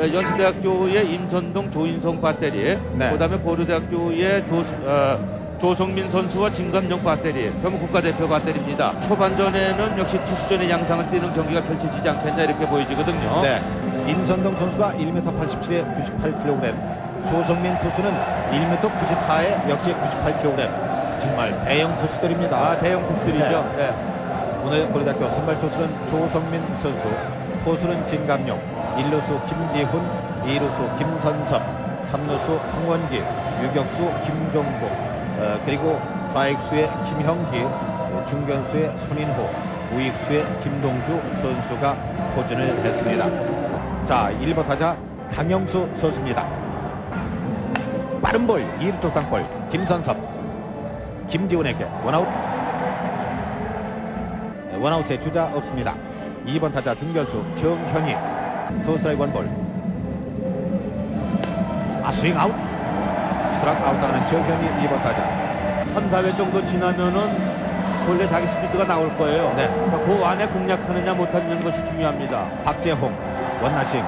에, 연세대학교의 임선동 조인성 배터리, 네. 그다음에 고려대학교의 조, 어, 조성민 선수와 진감용 배터리, 전부 국가대표 배터리입니다. 초반전에는 역시 투수전의 양상을 띠는 경기가 펼쳐지지 않겠나 이렇게 보여지거든요. 네. 임선동 선수가 1m 87에 98kg, 조성민 투수는 1m 94에 역시 98kg. 정말 대형 투수들입니다. 아 대형 투수들이죠. 네. 오늘 고려대학교 선발 투수는 조성민 선수, 포수는 진감용, 1루수 김지훈, 2루수 김선섭, 3루수 홍원기, 유격수 김종국, 어, 그리고 좌익수의 김형기, 어, 중견수의 손인호, 우익수의 김동주 선수가 포진을 했습니다. 자, 1번 타자 강영수 선수입니다. 빠른 볼, 2루 쪽 땅볼, 김선섭, 김지훈에게 원아웃 네, 원아웃의 주자 없습니다. 2번 타자 중견수 정현희 투 스트라이크 원볼 아 스윙 아웃 스트라이크 아웃당하는 정현희 2번 타자 3, 4회 정도 지나면은 원래 자기 스피드가 나올 거예요. 네. 그러니까 그 안에 공략하느냐 못하는 것이 중요합니다. 박재홍 원나싱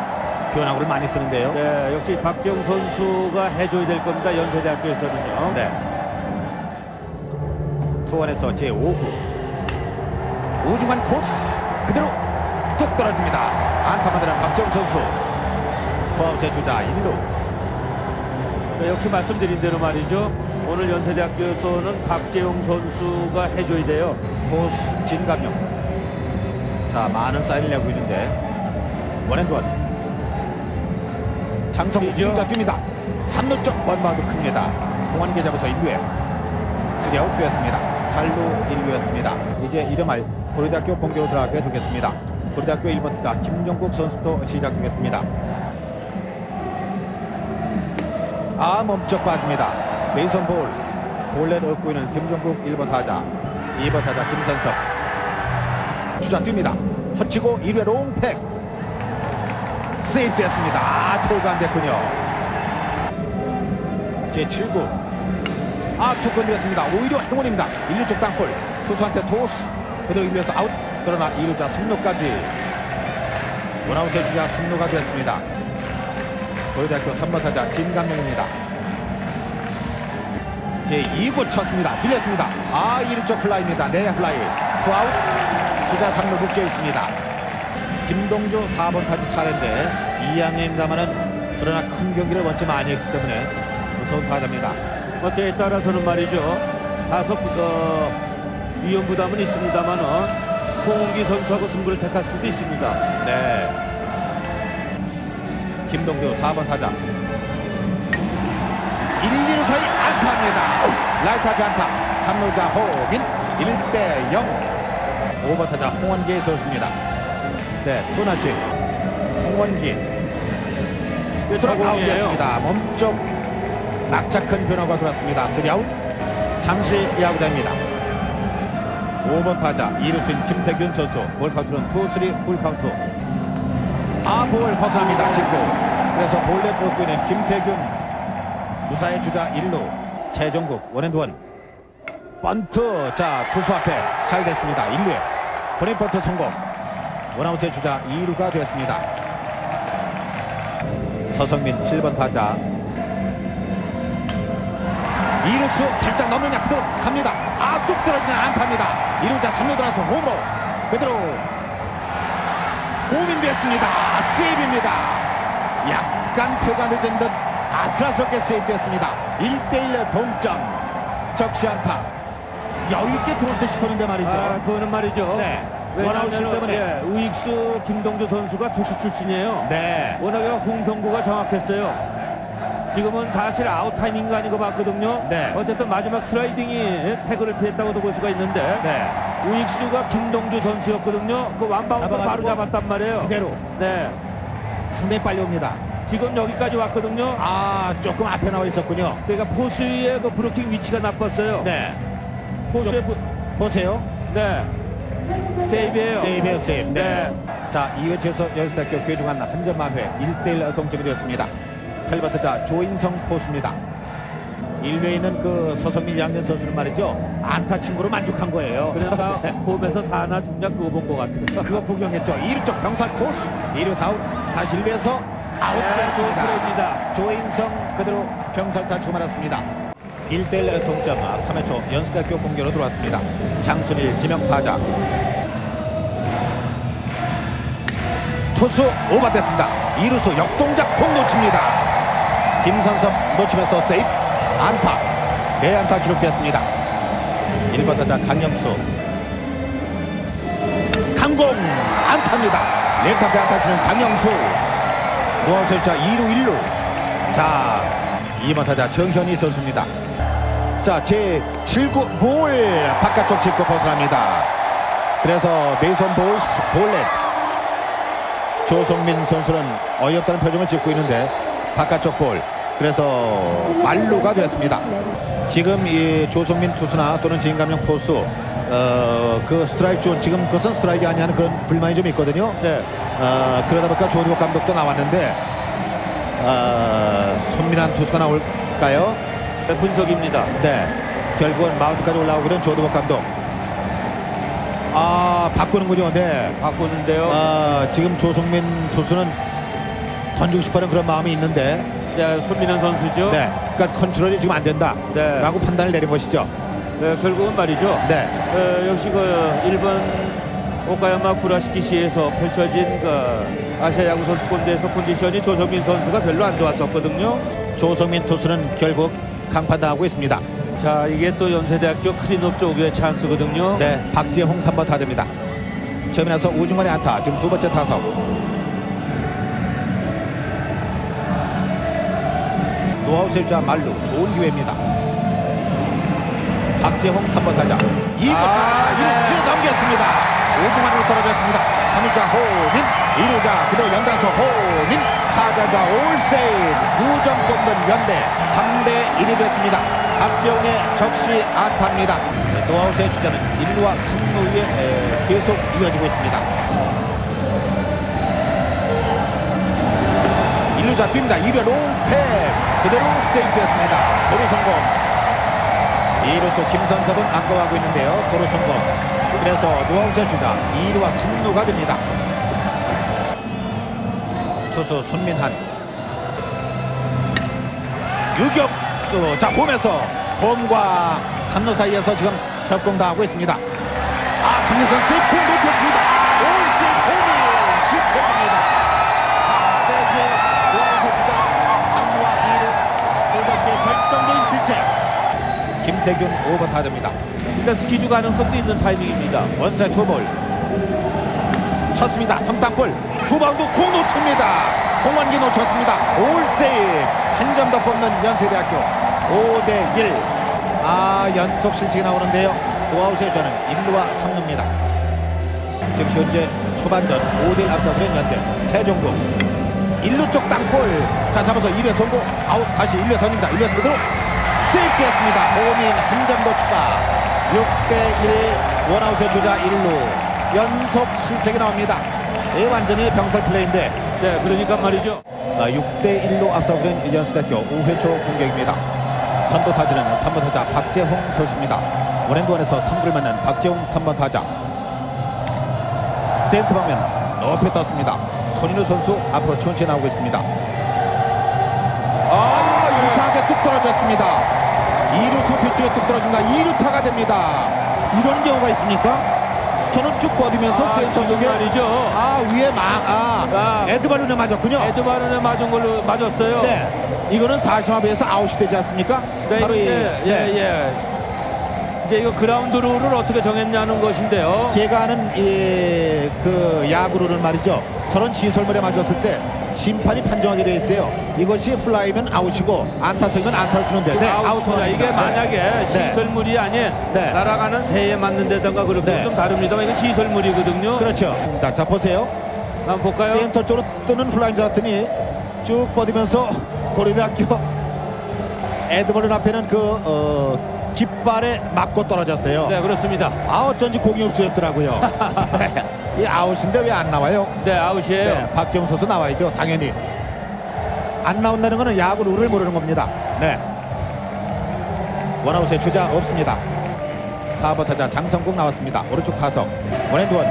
변화구를 많이 쓰는데요. 네, 역시 박지영 선수가 해줘야 될 겁니다. 연세대학교에서는요. 네. 투원에서 제 5구 우중한 코스 그대로 뚝 떨어집니다. 안타 만드는 박재홍 선수. 투아웃의 주자 1루. 네, 역시 말씀드린 대로 말이죠. 오늘 연세대학교에서는 박재용 선수가 해줘야 돼요. 코스 진감용. 자 많은 사인을 내고 있는데. 원앤원. 장성우. 진짜 뜁니다. 3루 쪽 원바운드 큽니다. 홍원기 잡아서 1루에. 3아웃 되었습니다. 잘루 1루였습니다. 이제 이름할 고려대학교 본교로 들어가게 되겠습니다 고려대학교 1번 타자 김종국 선수도 시작되겠습니다. 아 멈쩍 빠집니다. 베이선 볼스. 볼넷 얻고 있는 김종국 1번 타자. 2번 타자 김선섭 주자 뜁니다. 허치고 1회 롱팩. 세이브 됐습니다. 아 토가 안 됐군요. 제7구. 아 투건 이었습니다. 오히려 행운입니다. 1루 쪽 땅볼. 투수한테 토스. 그대로 1루에서 아웃 그러나 2루자 3루까지 원아웃의 주자 3루가 됐습니다 고려대학교 3번 타자 진감명입니다 제 2구 쳤습니다. 밀렸습니다. 아, 1루 쪽 플라이입니다. 내야 플라이. 투아웃. 주자 3루 묶여 있습니다. 김동주 4번 타지 차례인데 2학년입니다만은 그러나 큰 경기를 원치 많이 했기 때문에 무서운 타자입니다. 뭐 때에 따라서는 말이죠. 다소 어, 위험 부담은 있습니다만은 홍은기 선수하고 승부를 택할 수도 있습니다. 네. 김동주 4번 타자. 1, 2루 사이 안타입니다. 라이트 앞에 안타. 3루자 호민 1대 0. 5번 타자 홍원기 선수입니다. 네, 투나씩 홍원기 트럭 공이에요. 아웃됐습니다. 몸쪽 낙차 큰 변화가 들었습니다. 3아웃. 잠시 야구장입니다. 5번 타자 이루수인 김태균 선수. 볼 카운트는 2, 3, 풀 카운트. 아볼 벗어납니다 직구. 그래서 볼넷 뽑고 있는 김태균. 무사의 주자 1루. 최종국 원앤원. 번트. 자 투수 앞에 잘 됐습니다. 1루에. 본인 번트 성공. 원아웃의 주자 2루가 되었습니다. 서성민 7번 타자. 2루수 살짝 넘느냐 그대로 갑니다. 아 뚝 떨어지는 안타입니다. 2루자 3루 들어서 홈으로. 그대로. 홈인 됐습니다. 세이브입니다. 약간 태가 늦은 듯 아슬아슬하게 세이브됐습니다. 1대1 동점. 적시 안타. 여유있게 들어올 듯 싶었는데 말이죠. 아, 그거는 말이죠. 네. 왜냐하면 때문에. 예, 우익수 김동주 선수가 투수 출신이에요. 네. 워낙에 홍성구가 정확했어요. 지금은 사실 아웃 타이밍 아니고 봤거든요. 네. 어쨌든 마지막 슬라이딩이 태그를 피했다고도 볼 수가 있는데 네. 우익수가 김동주 선수였거든요. 그 완바운드 바로 잡아가지고 잡았단 말이에요. 그대로 네. 상당히 빨리 옵니다 지금 여기까지 왔거든요. 아 조금 앞에 나와 있었군요 그러니까 포수의 그 브로킹 위치가 나빴어요. 네 포수의 부... 보세요 네. 세이브예요. 세이브에요 세이브 네. 네. 자 이회 최소 연수대학교 교중한 한점 만회 1대1 동점이 되었습니다 8번 타자 조인성 포수입니다 1루에 있는 그 서성민 양년 선수는 말이죠 안타 친구로 만족한 거예요 그러니까 홈에서 사나 중량 그거 본 것 같아요. 그거 구경했죠 2루 쪽 병살 코스 2루 사웃 다시 1루에서 네, 좋은 아웃 됐습니다. 플레이입니다. 조인성 그대로 병살 다치고 말았습니다. 1대1 동점 3회 초 연수대학교 공격으로 들어왔습니다. 장순일 지명 타자 투수 오버됐습니다. 이루수 역동작 공 놓칩니다. 김선섭 놓치면서 세이프. 안타. 네 안타 기록됐습니다. 1번 타자 강영수. 강공. 안타입니다. 앞에 안타 치는 강영수. 노아설자 2루 1루. 자 2번 타자 정현희 선수입니다. 자, 제 7구 볼. 바깥쪽 짚고 벗어납니다. 그래서 메이son 볼스 볼넷. 조성민 선수는 어이없다는 표정을 짓고 있는데 바깥쪽 볼 그래서 말루가 됐습니다. 지금 이 조성민 투수나 또는 진감용 포수 어, 그 스트라이크 존 지금 그것은 스트라이크 아니하는 그런 불만이 좀 있거든요. 네, 어, 그러다 보니까 조리복 감독도 나왔는데 어, 손민한 투수가 나올까요? 네, 분석입니다. 네, 결국은 마운드까지 올라오고 그런 조드복 감독. 아, 바꾸는군요. 네. 바꾸는데요. 아, 지금 조성민 투수는 던지고 싶어하는 그런 마음이 있는데, 네, 손민현 선수죠. 네, 그러니까 컨트롤이 지금 안 된다라고 네. 판단을 내린 것이죠. 네, 결국은 말이죠. 네, 어, 역시 그 일본 오카야마 구라시키시에서 펼쳐진 그 아시아 야구 선수권대회에서 컨디션이 조성민 선수가 별로 안 좋았었거든요. 조성민 투수는 결국 강판당하고 있습니다. 자, 이게 또 연세대학교 클린업 쪽의 찬스거든요. 네, 박지홍 3번 타자입니다. 처음에 나서 우중간의 안타, 지금 두 번째 타석. 실자 말루 좋은 기회입니다. 박재홍 3번 타자. 2번 아, 네. 1루 뒤로 넘겼습니다. 우중간으로 떨어졌습니다. 3루자 호민, 2루자 그대로 연달아서 호민, 타자자 올세이브 9점 뽑는 연대 3대 1이 됐습니다. 박재홍의 적시 안타입니다. 네, 노아웃의 주자는 1루와 3루에 계속 이어지고 있습니다. 1루자 뜁니다. 2루 롱패 그대로 세이프됐습니다. 도루 성공. 2루수 김선섭은 안고하고 있는데요. 도루 성공. 그래서 노아웃의 주자 2루와 3루가 됩니다. 투수 손민한 유격수 자 홈에서 홈과 3루 사이에서 지금 협공 당하고 있습니다. 아 3루 선수 공 놓쳤습니다. 5번 타자입니다. 일단 스키주 가능성도 있는 타이밍입니다. 원스트라이크 투볼 쳤습니다. 삼땅볼 후방도 공 놓칩니다. 홍원기 놓쳤습니다. 올세이브 한점 더 뽑는 연세대학교 5대 1. 아 연속 실책이 나오는데요. 노아웃에서는 1루와 3루입니다. 지금 현재 초반전 5대1 앞서고 있는 연대 최종국 1루 쪽 땅볼 자 잡아서 2회 성공 아웃 다시 1루 던집니다. 1루 승부로 세이프했습니다. 호민 한 점 더 추가 6대1 원아웃의 주자 1루 연속 실책이 나옵니다. 예, 완전히 병설 플레이인데 네, 그러니까 말이죠. 아, 6대1로 앞서고 있는 연수대학교 5회 초 공격입니다. 선두 타자는 3번 타자 박재홍 선수입니다. 원앤원에서 3구를 맞는 박재홍 3번 타자 센터 방면 높이 떴습니다. 손인우 선수 앞으로 천천히 나오고 있습니다. 뚝 떨어졌습니다. 2루수 뒤쪽에 뚝 떨어집니다. 2루타가 됩니다. 이런 경우가 있습니까? 저는 쭉 뻗으면서 아, 센터 쪽에 말이죠. 아 위에 막 아, 아. 에드바룬에 맞았군요. 에드바른에 맞은 걸로 맞았어요. 네, 이거는 4심합에서 아웃이 되지 않습니까? 네, 바로 이 이제, 예, 네. 예. 이제 이거 그라운드 룰을 어떻게 정했냐는 것인데요. 제가 아는 이, 그 야구로는 말이죠. 저런 시설물에 맞았을 때 심판이 판정하게 돼 있어요. 이것이 플라이면 아웃이고 안타석이면 안타를 주는데 네, 아웃입니다. 이게 만약에 네. 시설물이 아닌 네. 날아가는 새에 맞는 데다가 그렇게 네. 좀 다릅니다만 이건 시설물이거든요. 그렇죠. 자, 자 보세요. 한번 볼까요? 센터 쪽으로 뜨는 플라이인 줄 알았더니 쭉 뻗으면서 고려대학교 에드버른 앞에는 그 어, 깃발에 맞고 떨어졌어요. 네, 그렇습니다. 아 어쩐지 공이 없어졌더라고요. 이 아웃인데 왜 안 나와요? 네, 아웃이에요. 네, 박재홍 선수 나와야죠. 당연히 안 나온다는 것은 야구 룰을 모르는 겁니다. 네. 원아웃의 주자 없습니다. 4번 타자 장성국 나왔습니다. 오른쪽 타석 원앤원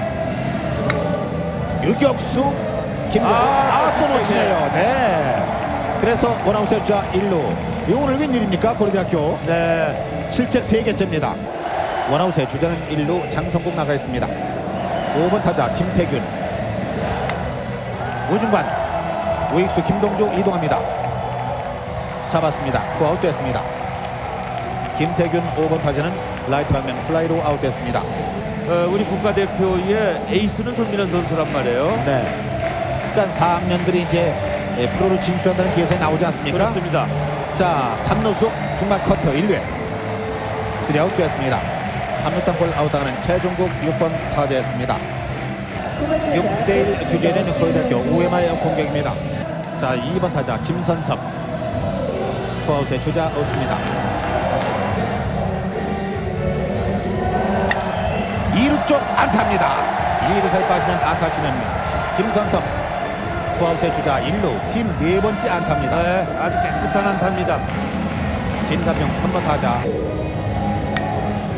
유격수 김대중 아, 아, 또 놓치네요. 네. 그래서 원아웃의 주자 1루. 이 오늘 웬일입니까? 고려대학교. 네. 실책 3개째입니다. 원아웃의 주자는 1루 장성국 나가 있습니다. 5번 타자 김태균. 우중간 우익수 김동주 이동합니다. 잡았습니다. 투 아웃 됐습니다. 김태균 5번 타자는 라이트 방면 플라이로 아웃됐습니다. 어, 우리 국가대표의 에이스는 손민환 선수란 말이에요. 네. 그러니까 4학년들이 이제 예, 프로로 진출한다는 기회에 나오지 않습니까? 그렇습니다. 자, 3루수 중간 커터 1회 3아웃 되었습니다. 3루 땅볼 아웃당하는 최종국 6번 타자였습니다. 6대1 주제는 고려대학교 우회마의 공격입니다. 자, 2번 타자 김선섭 투아웃의 주자 없습니다. 2루 쪽 안타입니다. 2루 사이 빠지는 안타 치는 김선섭 투아웃의 주자 1루 팀 네 번째 안타입니다. 네, 아주 깨끗한 안타입니다. 진감용 3번 타자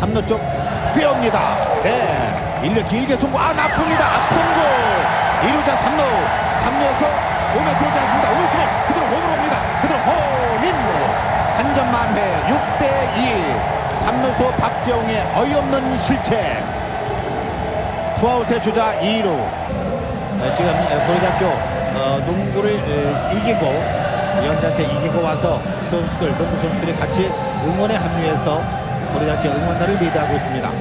3루 쪽 휘어옵니다. 네. 1루 길게 송구. 아 나쁩니다. 악송구 2루자 3루 3루에서 홈에 들어오지 않습니다. 오른쪽에 그대로 홈으로 옵니다. 그대로 홈인. 한 점 만회 6대2 3루수 박재홍의 어이없는 실책. 투아웃의 주자 2루. 어, 지금 어, 고려대학교 어, 농구를 어, 이기고 연대한테 이기고 와서 선수들 농구 선수들이 같이 응원에 합류해서 고려대학교 응원단을 리드하고 있습니다.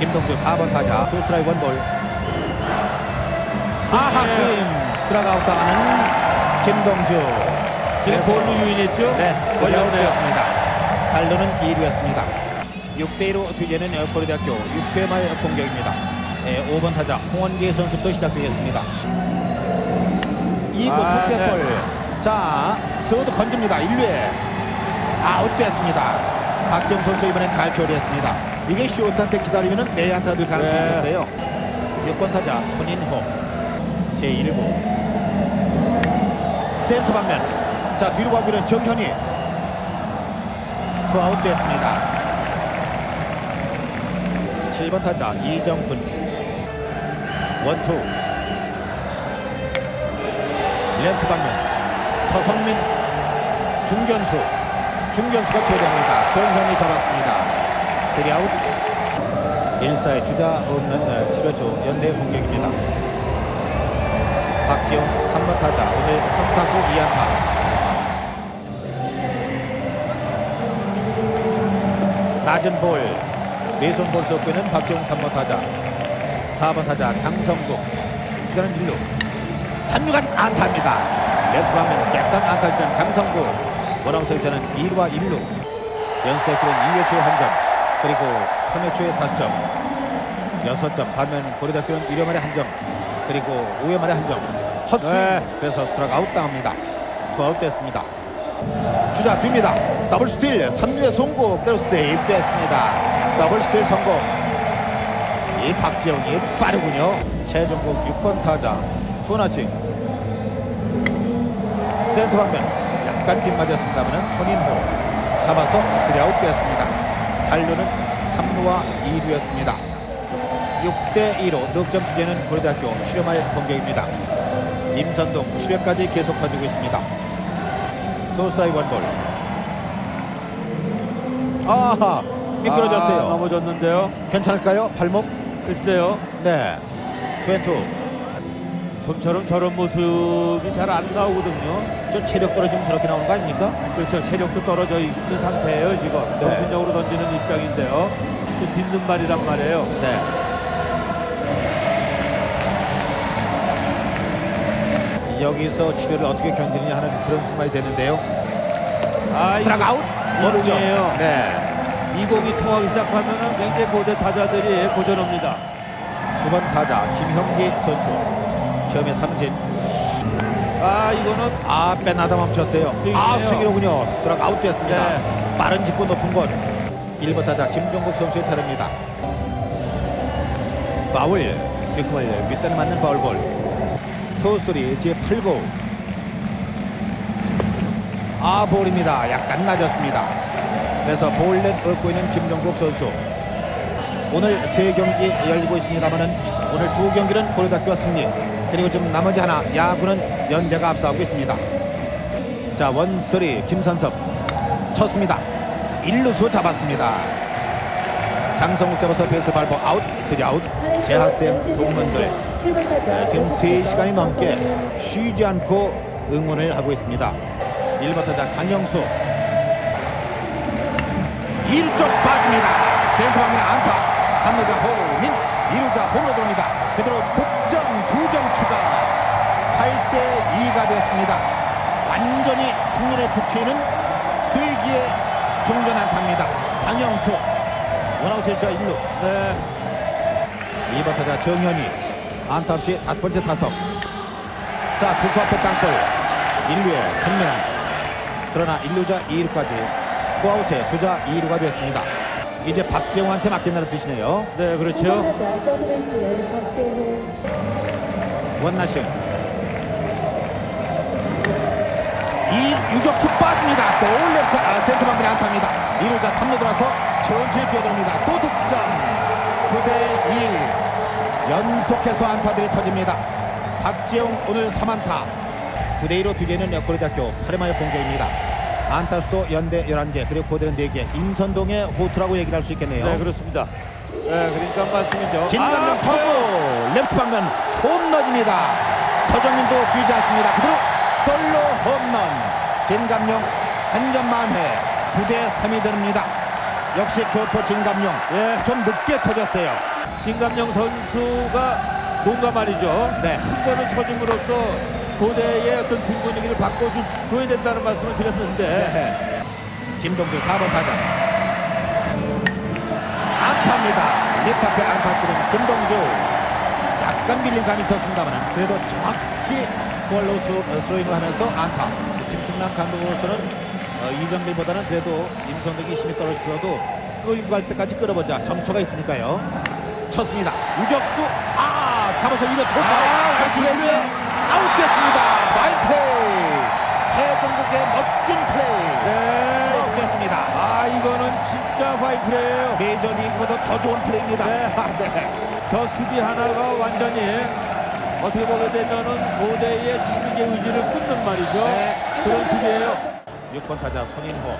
김동주 4번 타자 투 스트라이크 원볼 하하 스윙 스트라이크 아웃 당하는 김동주 지금 볼로 유인했죠? 네, 원아웃되었습니다. 잘루는 2루였습니다. 6대1로 뒤지는 고려대학교 6회 말 공격입니다. 네, 5번 타자 홍원기 선수부터 시작되겠습니다. 2구 아, 투태볼 자, 스워드 건집니다. 1루에 아웃됐습니다. 박지영 선수 이번엔 잘 처리했습니다. 이게 쇼트한테 기다리면 내안타 들 가능성이 네. 있었어요. 6번 타자 손인호. 제1구. 센터 방면. 자 뒤로 가고 있는 정현이 투아웃 됐습니다. 7번 타자 이정훈. 원투. 레프트 방면. 서성민. 중견수 중견수가 처리합니다. 정현이 잡았습니다. 3아웃. 1사의 주자 없는 7회초 연대 공격입니다. 박지영 3번 타자 오늘 3타수 2안타. 낮은 볼. 내손 볼 수 없고 있는 박지영 3번 타자. 4번 타자 장성국. 주자는 1루. 3루간 안타입니다. 레프트 방면 백단 안타 치는 장성국 선수는 2루와 1루. 연수대 기록 2회 초에 한점 그리고 3회 초에 5점. 6점 반면 고려대학교는 1회 말에 한점 그리고 5회 말에 한점. 헛스윙 네. 그래서 스트라이크 아웃 당합니다. 투아웃 됐습니다. 주자 뒤입니다. 더블 스틸 3루의 송구 그대로 세이브 됐습니다. 더블 스틸 성공. 이 박지영이 빠르군요. 최종국 6번 타자 투나싱. 센터 방면 약간 빗맞았습니다만 손인호 잡아서 3아웃 되었습니다 잔류는 3루와 2루였습니다 6대2로 넉점 주제는 고려대학교 실험할 공격입니다 임선동 10회까지 계속 터지고 있습니다 투스트라이 원볼 아하 미끄러졌어요 아, 넘어졌는데요. 괜찮을까요? 발목? 글쎄요. 네 투앤투 좀처럼 저런 모습이 잘 안 나오거든요. 저 체력 떨어지면 저렇게 나오는 거 아닙니까? 그렇죠. 체력도 떨어져 있는 상태예요. 지금 네. 정신적으로 던지는 입장인데요. 또 딛는 발이란 말이에요. 네 여기서 치료를 어떻게 견디느냐 하는 그런 순간이 되는데요 아, 스트라이크 아웃 어렵죠 이공이에요. 네 이 공이 통하기 시작하면은 굉장히 고대 타자들이 고전합니다. 9번 타자 김형기 선수 처음에 삼진 아, 이거는 아 빼나다 멈췄어요. 스윙이네요. 아 스윙이로군요. 스트라이크 아웃 됐습니다. 네. 빠른 직구 높은 건 1번 타자 김종국 선수의 차례입니다. 파울 뒷공을 윗단에 맞는 파울볼 투수리 제 8구. 아 볼입니다. 약간 낮았습니다. 그래서 볼넷 얻고 있는 김종국 선수. 오늘 세 경기 열리고 있습니다만은 오늘 두 경기는 고려대학교가 승리 그리고 지금 나머지 하나 야구는 연대가 앞서가고 있습니다. 자 원소리 김선섭 쳤습니다. 1루수 잡았습니다. 장성욱 잡아서 베이스 밟고 아웃 쓰리 아웃 재학생 동문들 네, 지금 3시간이 넘게 쉬지 않고 응원을 하고 있습니다. 1번 타자 강영수 1쪽 빠집니다. 센터방면 안타 3루자 호민 2루자 홈으로 들어옵니다. 그대로 득점 2점 추가 8대 2가 됐습니다. 완전히 승리를 붙이는 쐐기의 중전 안타입니다. 강영수 원아웃 1자 1루 네. 2번 타자 정현이 안타 없이 다섯 번째 타석 자 투수 앞에 땅볼 1루에 손민환 그러나 1루자 2루까지 투아웃에 주자 2루가 됐습니다 이제 박재홍한테 맡긴다는 뜻이네요 네, 그렇죠. 원나싱 이 유격수 빠집니다. 또 레프트 아, 센터방면에 안타입니다. 2루자 3루 돌아서 천천히 뛰어듭니다. 또 득점. 9대2 연속해서 안타들이 터집니다. 박지영 오늘 3안타. 9대2로 뒤지는 역고리대학교 8회마의 공격입니다. 안타수도 연대 11개 그리고 고대는 4개. 임선동의 호투라고 얘기를 할 수 있겠네요. 네, 그렇습니다. 네, 그러니까 말씀이죠. 진강명 아, 초구 레프트 방면 홈런입니다. 서정민도 뛰지 않습니다. 그대로 솔로 홈런 진감용 한 점 만회 9대 3이 됩니다. 역시 교토 진감용 예, 좀 늦게 터졌어요. 진감영 선수가 뭔가 말이죠. 네. 한 번을 쳐줌으로써 고대의 어떤 팀 분위기를 바꿔줘야 된다는 말씀을 드렸는데 네. 김동주 4번 타자 안타입니다. 앞에 안타 치는 김동주 약간 밀린 감이 있었습니다만 그래도 정확히 투얼로 스로잉을 하면서 안타 김충남 감독으로서는 어, 이정길보다는 그래도 임성덕이 힘이 떨어졌어도 끌고 갈 때까지 끌어보자 점수가 있으니까요 쳤습니다 유격수 아 잡아서 1루 토스 아, 1루에 아웃됐습니다 파인플레이 최종국의 멋진 플레이 네. 아웃됐습니다 아, 이거는 진짜 파이프예요. 메이저리그보다 더 좋은 플레이입니다. 네. 아, 네. 저 수비 하나가 완전히 어떻게 보게 되면은 고대의 치명의 의지를 끊는 말이죠. 네. 그런 수비예요. 6번 타자 손인호.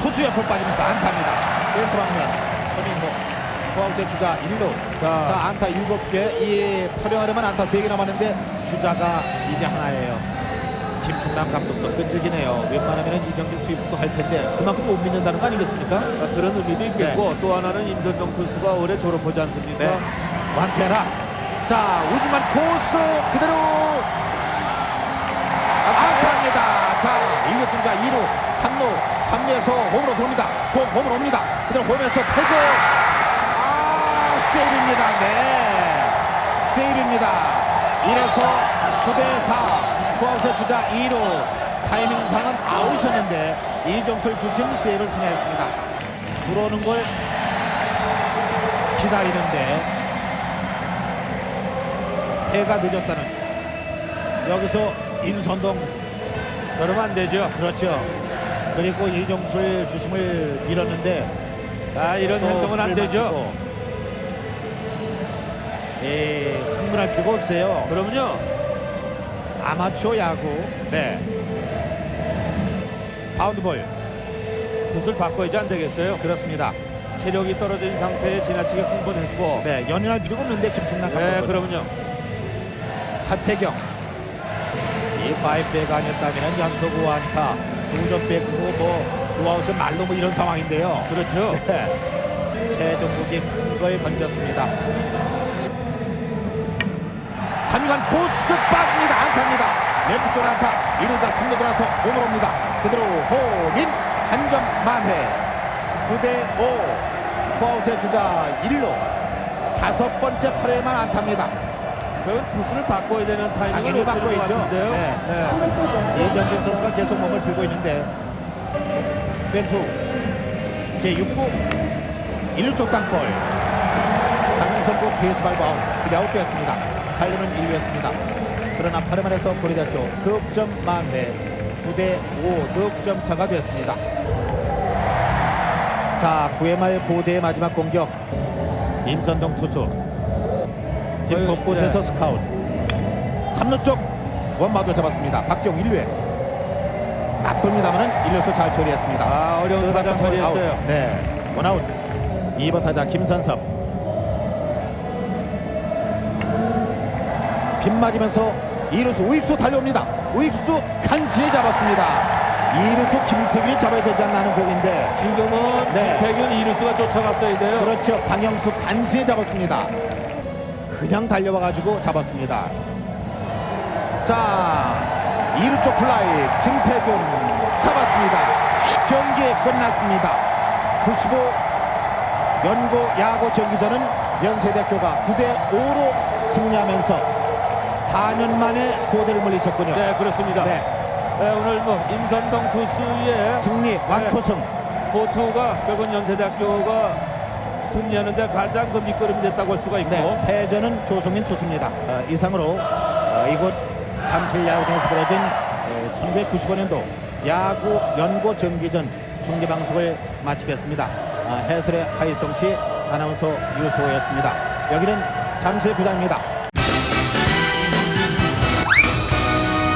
투수 옆을 빠지면서 안타입니다. 센터 방면 손인호. 투아웃의 주자 1루. 자. 자, 안타 7개. 이 활용하려면 안타 3개 남았는데 주자가 이제 하나예요. 김충남 감독도 끈질기네요. 웬만하면 이정길 투입도 할 텐데 그만큼 못 믿는다는 거 아니겠습니까? 아, 그런 의미도 있겠고 또 하나는 임선동 투수가 올해 졸업하지 않습니까? 네. 완테라. 자, 우중간 코스 그대로 안타입니다. 자, 1루 중자 2루, 3루, 3루에서 홈으로 들어옵니다. 홈, 홈으로 옵니다. 그대로 홈에서 태그. 아, 세이브입니다. 네. 세이브입니다. 이래서 9대 4. 투아웃의 주자 2루. 타이밍상은 아웃이었는데 이종술 주심 세이브를 승리했습니다. 들어오는 걸 기다리는데 해가 늦었다는 여기서 임선동 저러면 안 되죠. 그렇죠. 그리고 이종술 주심을 밀었는데 아, 이런 또 행동은 안 되죠. 예, 흥분할 필요가 없어요. 그럼요. 아마추어 야구. 네. 바운드볼 굿을 바꿔야지 안 되겠어요. 그렇습니다. 체력이 떨어진 상태에 지나치게 흥분했고. 네, 연연할 필요가 없는데 김충남 네, 감독은 그럼요. 하태경 이 파이브배가 아니었다면 양소구 안타 두점 빼고 뭐 노아웃은 말로 뭐 이런 상황인데요. 그렇죠. 네. 최종국이 큰걸 건졌습니다. 3간 코스 빠집니다. 안타입니다. 레프트 쪽 안타. 1루자 3루 돌아서 홈으로 옵니다. 그대로 호민 한 점 만회. 9대 5. 투아웃의 주자 1루. 다섯 번째 8회만 안타입니다. 그건 투수를 바꿔야 되는 타이밍을 바꿔야죠. 네. 네. 예전진 선수가 계속 몸을 들고 있는데 벤투 제6구 1루 쪽 땅볼 장윤선구 베이스 밟고 아웃 3아웃 되었습니다 살림은 1루였습니다 그러나 8회 만에서 고려대학교 석점 만회 9대 5 득점 차가 됐습니다. 자 9회 말 고대의 마지막 공격. 임선동 투수. 지금 곳곳에서 네. 스카웃. 3루 쪽 원마도 잡았습니다. 박지용 1루에 나쁩니다만은 1루수 잘 처리했습니다. 아, 어려운 타자 처리했어요. 아웃. 네 원아웃. 2번 타자 김선섭. 빗 맞으면서 2루수 우익수 달려옵니다 우익수 간신히 잡았습니다 2루수 김태균이 잡아야 되지 않나 하는 공인데 지금은 네. 김태균 이루수가 쫓아갔어야 돼요. 그렇죠. 강영수 간신히 잡았습니다. 그냥 달려와가지고 잡았습니다. 자, 2루 쪽 플라이 김태균 잡았습니다. 경기 끝났습니다. 95 연고 야구 정기전은 연세대학교가 9대 5로 승리하면서 4년 만에 고대를 물리쳤군요. 네, 그렇습니다. 네, 네, 오늘 뭐 임선동 투수의 승리 완토승. 포투가 결국 연세대학교가 승리하는데 가장 그 밑거름이 됐다고 할 수가 있고 네, 패전은 조성민 투수입니다. 어, 이상으로 어, 이곳 잠실 야구장에서 벌어진 1995년도 야구 연고 정기전 중계 방송을 마치겠습니다. 아, 해설의 하이성 씨, 아나운서 유소였습니다. 여기는 잠실 구장입니다.